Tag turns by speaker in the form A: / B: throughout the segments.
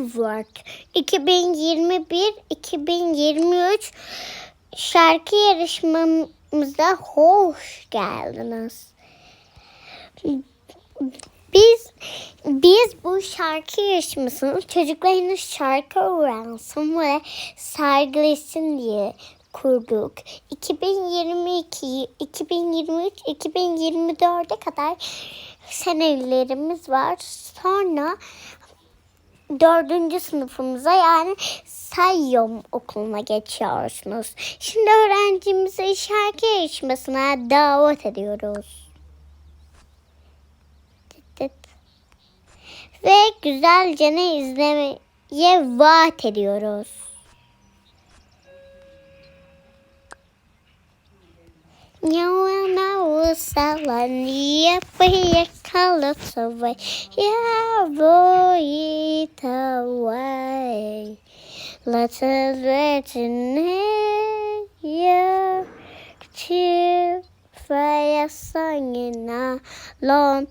A: Award 2021-2023 şarkı yarışmamıza hoş geldiniz. Biz biz bu şarkı yarışmasını çocuklarınız şarkı öğrensin ve sergilesin diye kurduk. 2022, 2023, 2024'e kadar senelerimiz var. Sonra dördüncü sınıfımıza yani Sayyom okuluna geçiyorsunuz. Şimdi öğrencimizi şarkı yarışmasına davet ediyoruz. Ve güzelce ne izlemeye vaat ediyoruz. Yalan avsalan yapıya kalıtı ya boyut away. Let ya to fire singing along.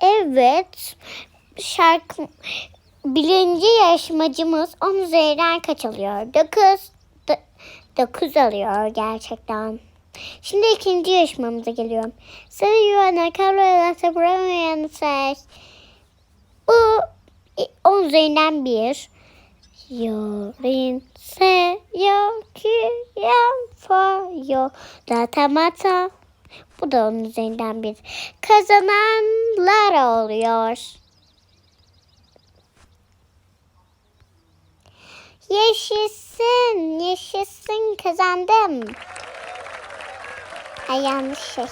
A: Evet, şarkı birinci yarışmacımız 10 üzerinden kaç alıyor? 9, 9 alıyor gerçekten. Şimdi ikinci yarışmamıza geliyorum. Sayıyorum. Karola Sabramayan Ses. Bu 10 üzerinden 1. Yorin se yo ki yan fa yo da tamata. Bu da onun üzerinden bir. Kazananlar oluyor. Yaşasın, yaşasın kazandım. Ay yanlış şey.